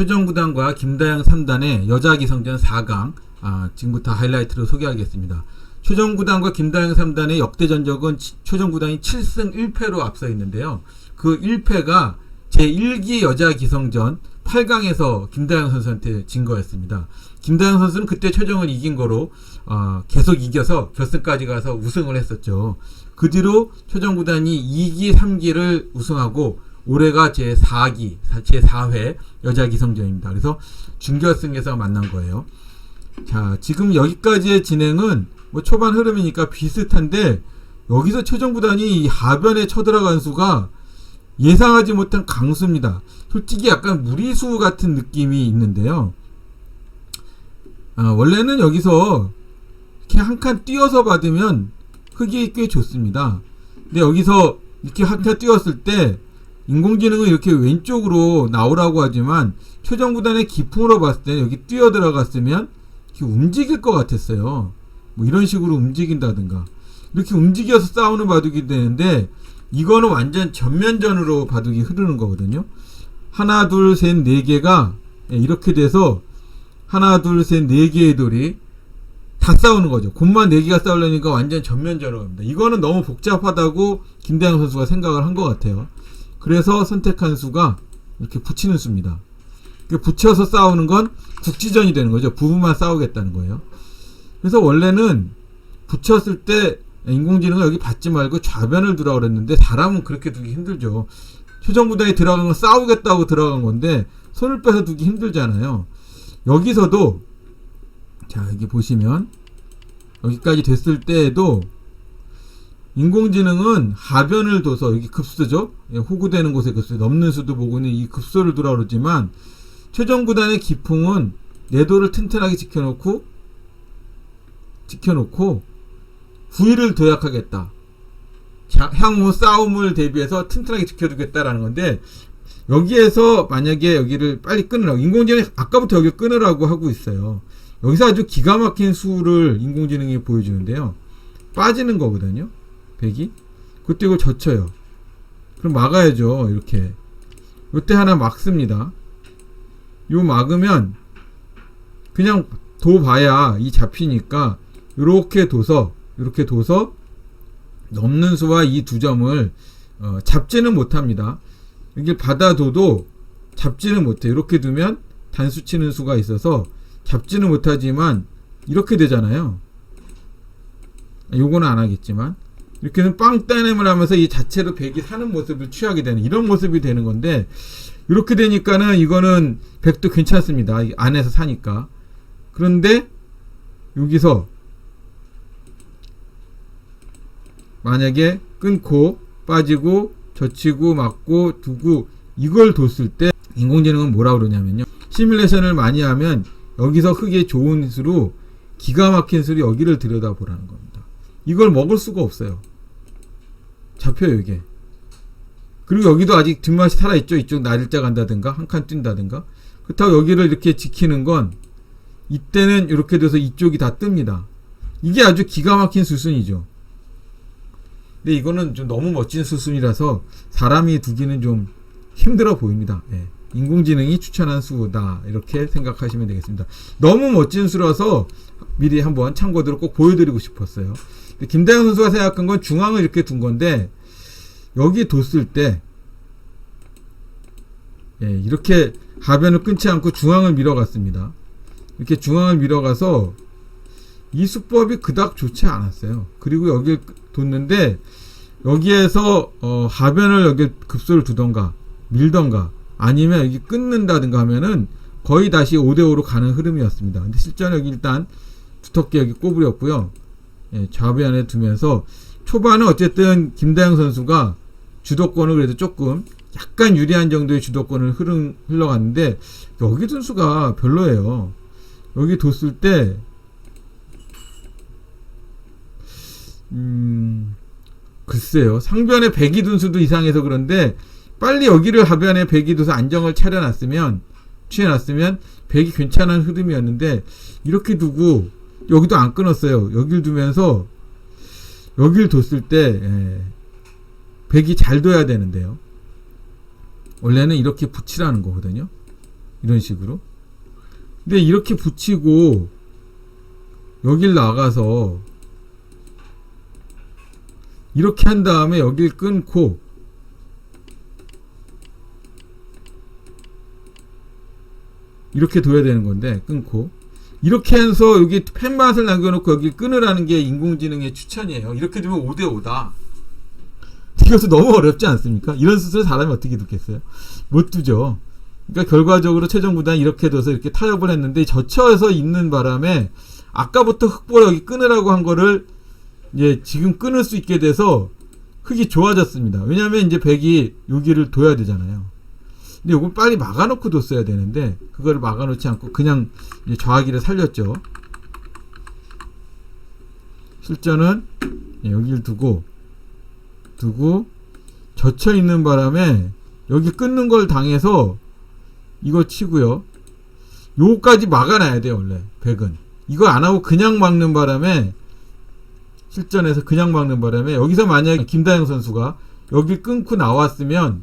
최정구단과 김다영 3단의 여자 기성전 4강 아, 지금부터 하이라이트로 소개하겠습니다. 최정구단과 김다영 3단의 역대 전적은 치- 최정구단이 7승 1패로 앞서 있는데요. 그 1패가 제1기 여자 기성전 8강에서 김다영 선수한테 진 거였습니다. 김다영 선수는 그때 최정을 이긴 거로 어, 계속 이겨서 결승까지 가서 우승을 했었죠. 그 뒤로 최정 구단이 2기, 3기를 우승하고 올해가 제 4기, 제 4회 여자 기성전입니다. 그래서 준결승에서 만난 거예요. 자, 지금 여기까지의 진행은 뭐 초반 흐름이니까 비슷한데 여기서 최정구단이 이 하변에 쳐들어간 수가 예상하지 못한 강수입니다. 솔직히 약간 무리수 같은 느낌이 있는데요. 아, 원래는 여기서 이렇게 한칸 띄어서 받으면 흙이 꽤 좋습니다. 근데 여기서 이렇게 한칸 띄었을 때 인공지능은 이렇게 왼쪽으로 나오라고 하지만 최정구단의 기풍으로 봤을 때 여기 뛰어 들어갔으면 이렇게 움직일 것 같았어요. 뭐 이런 식으로 움직인다든가 이렇게 움직여서 싸우는 바둑이 되는데 이거는 완전 전면전으로 바둑이 흐르는 거거든요. 하나, 둘, 셋, 네 개가 예, 이렇게 돼서 하나, 둘, 셋, 네 개의 돌이 다 싸우는 거죠. 곰만 네 개가 싸우려니까 완전 전면전으로 갑니다. 이거는 너무 복잡하다고 김대영 선수가 생각을 한 것 같아요. 그래서 선택한 수가 이렇게 붙이는 수입니다. 이렇게 붙여서 싸우는 건 국지전이 되는 거죠. 부부만 싸우겠다는 거예요. 그래서 원래는 붙였을 때 인공지능은 여기 받지 말고 좌변을 두라 그랬는데 사람은 그렇게 두기 힘들죠. 최정부대에 들어간 건 싸우겠다고 들어간 건데 손을 빼서 두기 힘들잖아요. 여기서도 자 여기 보시면 여기까지 됐을 때에도 인공지능은 하변을 둬서 여기 급수죠. 예, 호구되는 곳에 급수 넘는 수도 보고는 이 급수를 두라 그러지만 최정구단의 기풍은 내도를 튼튼하게 지켜놓고 지켜놓고 부위를 도약하겠다. 자- 향후 싸움을 대비해서 튼튼하게 지켜두겠다라는 건데 여기에서 만약에 여기를 빨리 끊으라고 인공지능이 아까부터 여기 끊으라고 하고 있어요. 여기서 아주 기가 막힌 수를 인공지능이 보여주는데요. 빠지는 거거든요. 백이. 그때 이걸 젖혀요. 그럼 막아야죠. 이렇게. 이때 하나 막습니다. 요 막으면 그냥 도 봐야 이 잡히니까 이렇게 둬서 이렇게 둬서 넘는 수와 이 두 점을 어, 잡지는 못합니다. 여기 받아둬도 잡지는 못해. 이렇게 두면 단수 치는 수가 있어서 잡지는 못하지만 이렇게 되잖아요. 요거는 안 하겠지만 이렇게는 빵 따냄을 하면서 이 자체로 백이 사는 모습을 취하게 되는 이런 모습이 되는 건데 이렇게 되니까는 이거는 백도 괜찮습니다. 이 안에서 사니까. 그런데 여기서 만약에 끊고 빠지고 젖히고 막고 두고 이걸 뒀을 때 인공지능은 뭐라 그러냐면요. 시뮬레이션을 많이 하면 여기서 흙의 좋은 수로 기가 막힌 수로 여기를 들여다보라는 겁니다. 이걸 먹을 수가 없어요. 잡혀요, 이게. 그리고 여기도 아직 뒷맛이 살아있죠. 이쪽 날짜 간다든가, 한 칸 뛴다든가. 그렇다고 여기를 이렇게 지키는 건, 이때는 이렇게 돼서 이쪽이 다 뜹니다. 이게 아주 기가 막힌 수순이죠. 근데 이거는 좀 너무 멋진 수순이라서 사람이 두기는 좀 힘들어 보입니다. 예. 인공지능이 추천한 수다. 이렇게 생각하시면 되겠습니다. 너무 멋진 수라서 미리 한번 참고들을 꼭 보여드리고 싶었어요. 김다영 선수가 생각한 건 중앙을 이렇게 둔 건데, 여기 뒀을 때, 예, 이렇게 하변을 끊지 않고 중앙을 밀어갔습니다. 이렇게 중앙을 밀어가서 이 수법이 그닥 좋지 않았어요. 그리고 여기 뒀는데 여기에서 어, 하변을 여기 급소를 두던가 밀던가 아니면 여기 끊는다든가 하면은 거의 다시 5대5로 가는 흐름이었습니다. 근데 실제로 여기 일단 두텁게 여기 꼬부렸고요. 예, 좌변에 두면서 초반은 어쨌든 김다영 선수가 주도권을 그래도 조금 약간 유리한 정도의 주도권을 흐름, 흘러갔는데 여기 둔수가 별로예요. 여기 뒀을 때 음, 글쎄요. 상변에 백이 둔수도 이상해서 그런데 빨리 여기를 하변에 백이 둬서 안정을 차려놨으면 취해놨으면 백이 괜찮은 흐름이었는데 이렇게 두고 여기도 안 끊었어요. 여길 두면서 여길 뒀을 때 예, 백이 잘 둬야 되는데요. 원래는 이렇게 붙이라는 거거든요. 이런 식으로. 근데 이렇게 붙이고 여길 나가서 이렇게 한 다음에 여길 끊고 이렇게 둬야 되는 건데 끊고 이렇게 해서 여기 펜맛을 남겨놓고 여기 끊으라는 게 인공지능의 추천이에요. 이렇게 두면 5대5다. 이것도 너무 어렵지 않습니까? 이런 수술 사람이 어떻게 듣겠어요? 못 두죠. 그러니까 결과적으로 최종 구단 이렇게 둬서 이렇게 타협을 했는데 젖혀서 있는 바람에 아까부터 흑볼 여기 끊으라고 한 거를 이제 지금 끊을 수 있게 돼서 흙이 좋아졌습니다. 왜냐하면 이제 백이 여기를 둬야 되잖아요. 근데 이걸 빨리 막아놓고 뒀어야 되는데 그거를 막아놓지 않고 그냥 좌기를 살렸죠. 실전은 예, 여기를 두고 두고 젖혀 있는 바람에 여기 끊는 걸 당해서 이거 치고요. 요거까지 막아놔야 돼요 원래 백은 이거 안 하고 그냥 막는 바람에 실전에서 그냥 막는 바람에 여기서 만약에 김다영 선수가 여기 끊고 나왔으면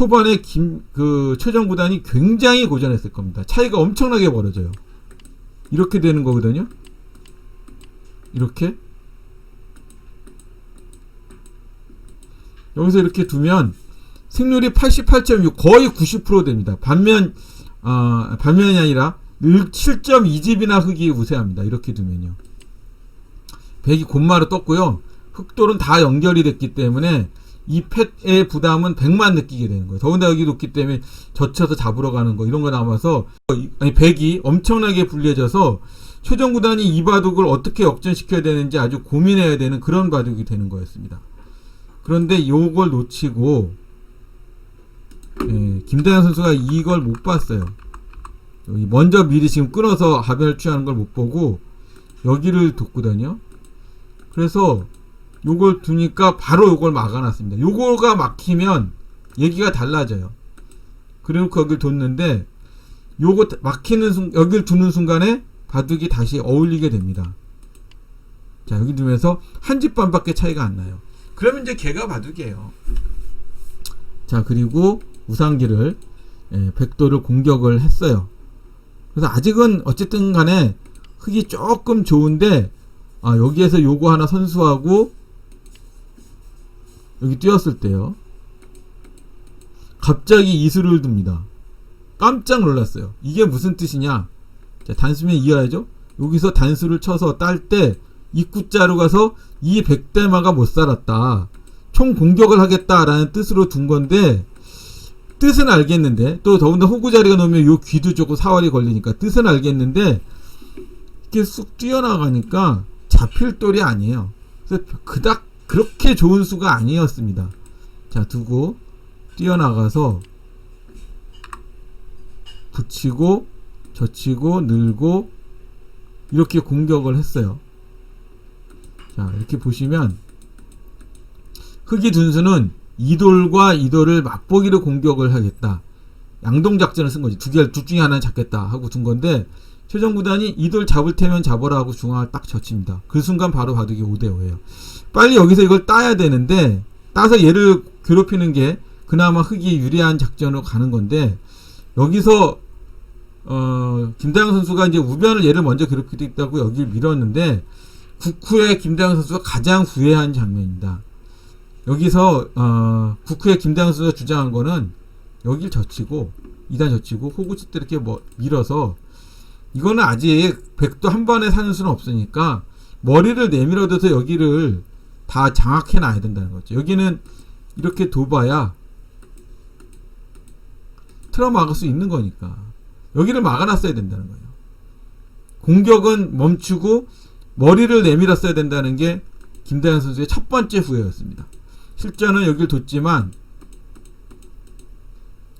초반에 김 그 최정 구단이 굉장히 고전했을 겁니다. 차이가 엄청나게 벌어져요. 이렇게 되는 거거든요. 이렇게 여기서 이렇게 두면 승률이 88.6 거의 90% 됩니다. 반면 아 반면이 아니라 7.2집이나 흙이 우세합니다. 이렇게 두면요. 백이 곧마로 떴고요. 흑돌은 다 연결이 됐기 때문에 이 펫의 부담은 100만 느끼게 되는 거예요. 더군다나 여기 놓기 때문에 젖혀서 잡으러 가는 거 이런 거 남아서 아니 백이 엄청나게 불리해져서 최종 구단이 이 바둑을 어떻게 역전시켜야 되는지 아주 고민해야 되는 그런 바둑이 되는 거였습니다. 그런데 요걸 놓치고 예, 김다현 선수가 이걸 못 봤어요. 먼저 미리 지금 끊어서 하변을 취하는 걸 못 보고 여기를 뒀거든요. 그래서 요걸 두니까 바로 요걸 막아놨습니다. 요거가 막히면 얘기가 달라져요. 그리고 거길 뒀는데 요거 막히는 순 여길 두는 순간에 바둑이 다시 어울리게 됩니다. 자 여기 두면서 한 집 반밖에 차이가 안 나요. 그러면 이제 걔가 바둑이에요. 자 그리고 우상기를 예, 백도를 공격을 했어요. 그래서 아직은 어쨌든 간에 흙이 조금 좋은데 아 여기에서 요거 하나 선수하고 여기 뛰었을 때요. 갑자기 이수를 둡니다. 깜짝 놀랐어요. 이게 무슨 뜻이냐? 자, 단수면 이어야죠. 여기서 단수를 쳐서 딸 때 입구자로 가서 이 백대마가 못 살았다. 총 공격을 하겠다라는 뜻으로 둔 건데 뜻은 알겠는데 또 더군다나 호구 자리가 놓으면 요 귀도 조금 사활이 걸리니까 뜻은 알겠는데 이렇게 쑥 뛰어나가니까 잡힐 돌이 아니에요. 그래서 그닥 그렇게 좋은 수가 아니었습니다. 자 두고 뛰어나가서 붙이고 젖히고 늘고 이렇게 공격을 했어요. 자 이렇게 보시면 흑이 둔수는 이돌과 이돌을 맛보기로 공격을 하겠다. 양동 작전을 쓴 거지. 두 개, 둘 중에 하나는 잡겠다 하고 둔 건데, 최종 구단이 이 돌 잡을 테면 잡아라 하고 중앙을 딱 젖힙니다. 그 순간 바로 바둑이 5대5예요. 빨리 여기서 이걸 따야 되는데, 따서 얘를 괴롭히는 게 그나마 흑이 유리한 작전으로 가는 건데, 여기서, 어, 김다영 선수가 이제 우변을 얘를 먼저 괴롭히겠다고 여기를 밀었는데, 국후에 김다영 선수가 가장 후회한 장면입니다. 여기서 어, 국후의 김다영 선수가 주장한 거는 여길 젖히고 2단 젖히고 호구치 때 이렇게 뭐 밀어서 이거는 아직 백도 한 번에 사는 수는 없으니까 머리를 내밀어둬서 여기를 다 장악해 놔야 된다는 거죠. 여기는 이렇게 둬봐야 틀어 막을 수 있는 거니까 여기를 막아놨어야 된다는 거예요. 공격은 멈추고 머리를 내밀었어야 된다는 게 김다현 선수의 첫 번째 후회였습니다. 실전은 여길 뒀지만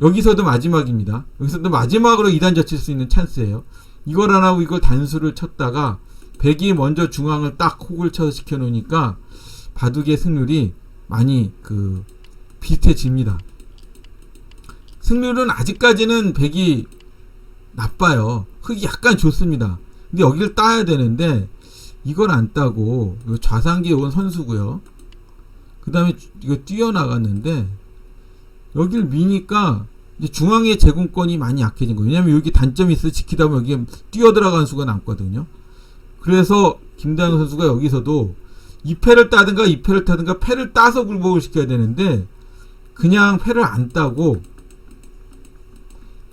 여기서도 마지막입니다. 여기서도 마지막으로 2단 젖힐 수 있는 찬스예요. 이걸 안 하고 이걸 단수를 쳤다가 백이 먼저 중앙을 딱 혹을 쳐서 시켜놓으니까 바둑의 승률이 많이 그 비슷해집니다. 승률은 아직까지는 백이 나빠요. 흙이 약간 좋습니다. 근데 여기를 따야 되는데 이걸 안 따고 요 좌상기에 온 선수고요. 그 다음에 이거 뛰어나갔는데 여길 미니까 이제 중앙의 제공권이 많이 약해진 거예요. 왜냐면 여기 단점이 있어 지키다 보면 여기 뛰어 들어간 수가 남거든요. 그래서 김다영 선수가 여기서도 2패를 따든가 2패를 따든가 패를 따서 굴복을 시켜야 되는데 그냥 패를 안 따고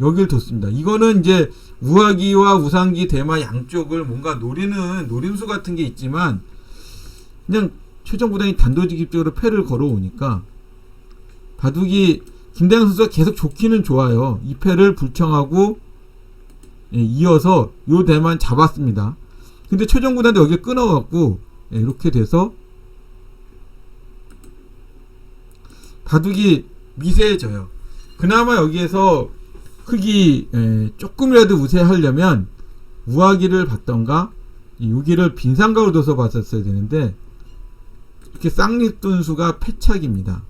여길 뒀습니다. 이거는 이제 우하기와 우상기 대마 양쪽을 뭔가 노리는 노림수 같은 게 있지만 그냥 최종 구단이 단도직입적으로 패를 걸어오니까 바둑이 김대영 선수가 계속 좋기는 좋아요. 이 패를 불청하고 예, 이어서 요 대만 잡았습니다. 근데 최종 구단도 여기 끊어갖고 예, 이렇게 돼서 바둑이 미세해져요. 그나마 여기에서 흙이 에, 조금이라도 우세하려면 우하기를 받던가 이 여기를 빈상각으로 둬서 봤었어야 되는데 이렇게 쌍립둔수가 패착입니다.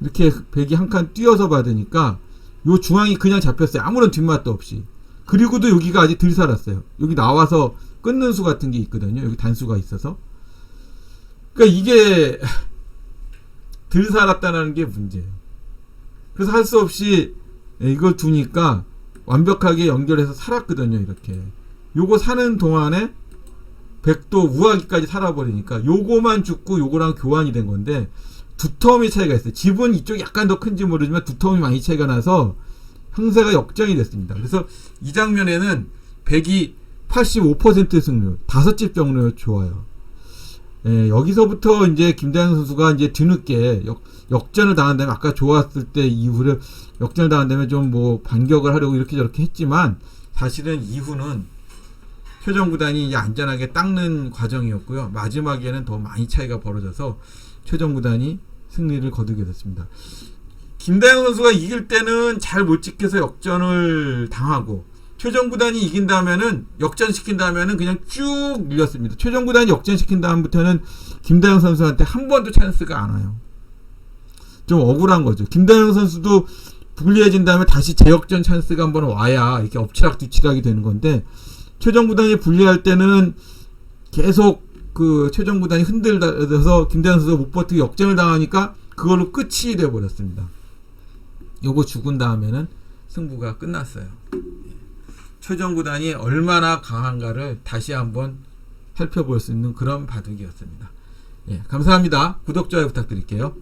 이렇게 백이 한 칸 뛰어서 받으니까 요 중앙이 그냥 잡혔어요. 아무런 뒷맛도 없이. 그리고도 여기가 아직 덜 살았어요. 여기 나와서 끊는 수 같은 게 있거든요. 여기 단수가 있어서. 그러니까 이게 덜 살았다는 게 문제예요. 그래서 할 수 없이 이걸 두니까 완벽하게 연결해서 살았거든요. 이렇게. 요거 사는 동안에 백도 우하기까지 살아버리니까 요거만 죽고 요거랑 교환이 된 건데 두터움의 차이가 있어요. 집은 이쪽이 약간 더 큰지 모르지만 두터움이 많이 차이가 나서 형사가 역전이 됐습니다. 그래서 이 장면에는 백이 85% 승률, 다섯 집 정도 좋아요. 예, 여기서부터 이제 김다현 선수가 이제 뒤늦게 역, 역전을 당한 다음에 아까 좋았을 때 이후를 역전을 당한 다음에 좀뭐 반격을 하려고 이렇게 저렇게 했지만 사실은 이후는 최종 구단이 안전하게 닦는 과정이었고요. 마지막에는 더 많이 차이가 벌어져서 최종 구단이 승리를 거두게 됐습니다. 김다영 선수가 이길 때는 잘 못 지켜서 역전을 당하고 최종 구단이 이긴 다음에는 역전시킨 다음에는 그냥 쭉 밀렸습니다. 최종 구단이 역전시킨 다음부터는 김다영 선수한테 한 번도 찬스가 안 와요. 좀 억울한 거죠. 김다영 선수도 불리해진 다음에 다시 재역전 찬스가 한번 와야 이렇게 엎치락뒤치락이 되는 건데 최종 구단이 불리할 때는 계속 그 최종 구단이 흔들려서 김대현 선수가 못 버티고 역전을 당하니까 그걸로 끝이 돼 버렸습니다. 요거 죽은 다음에는 승부가 끝났어요. 최종 구단이 얼마나 강한가를 다시 한번 살펴볼 수 있는 그런 바둑이었습니다. 예, 감사합니다. 구독, 좋아요 부탁드릴게요.